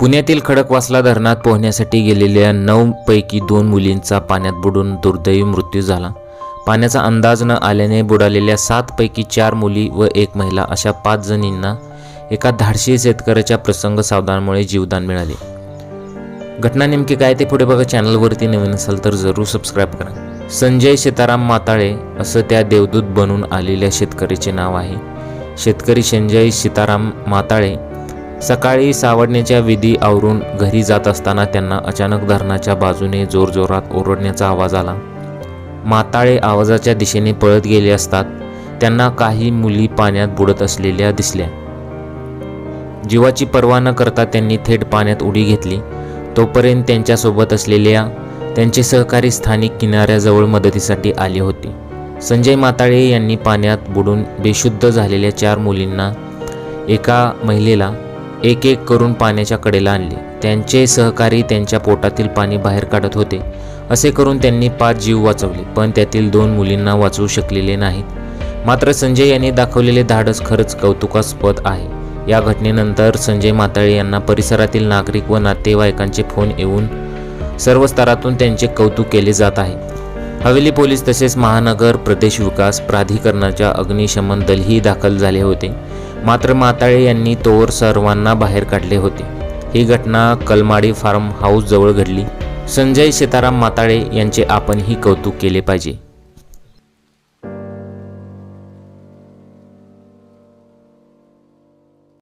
पुण्यातील खडकवासला धरणात पोहण्यासाठी गेलेल्या नऊ पैकी दोन मुलींचा पाण्यात बुडून दुर्दैवी मृत्यू झाला. पाण्याचा अंदाज न आल्याने बुडालेल्या सात पैकी चार मुली व एक महिला अशा पाच जणींना एका धाडशी शेतकऱ्याच्या प्रसंग सावधानामुळे जीवदान मिळाले. घटना नेमकी काय ते पुढे बघा. चॅनलवरती नवीन असाल तर जरूर सबस्क्राईब करा. संजय सीताराम माताळे असं त्या देवदूत बनून आलेल्या शेतकऱ्याचे नाव आहे. शेतकरी संजय सीताराम माताळे सकाळी सावडण्याच्या विधी आवरून घरी जात असताना त्यांना अचानक धरणाच्या बाजूने जोरजोरात ओरडण्याचा आवाज आला. माताळे आवाजाच्या दिशेने पळत गेले असतात. त्यांना काही मुली पाण्यात बुडत असलेल्या दिसल्या. जीवाची पर्वा न करता त्यांनी थेट पाण्यात उडी घेतली. तोपर्यंत त्यांच्यासोबत असलेल्या त्यांचे सहकारी स्थानिक किनाऱ्याजवळ मदतीसाठी आले होते. संजय माताळे यांनी पाण्यात बुडून बेशुद्ध झालेल्या चार मुलींना एका महिलेला एक एक करून पाण्याच्या कडेला आणले. त्यांचे सहकारी त्यांच्या पोटातील पाणी बाहेर काढत होते. असे करून त्यांनी पाच जीव वाचवले पण त्यातील दोन मुलींना वाचवू शकलेले नाहीत. मात्र संजय यांनी दाखवलेले धाडस खरंच कौतुकास्पद आहे. या घटनेनंतर संजय माताळे यांना परिसरातील नागरिक व नातेवाईकांचे फोन येऊन सर्व स्तरातून त्यांचे कौतुक केले जात आहे. हवेली पोलीस तसेच महानगर प्रदेश विकास प्राधिकरणाच्या अग्निशमन दलही दाखल झाले होते. मात्र माताळे यांनी तोवर सर्वांना बाहेर काढले होते. ही घटना कलमाडी फार्म हाऊसजवळ घडली. संजय सीताराम माताळे यांचे आपणही कौतुक केले पाहिजे.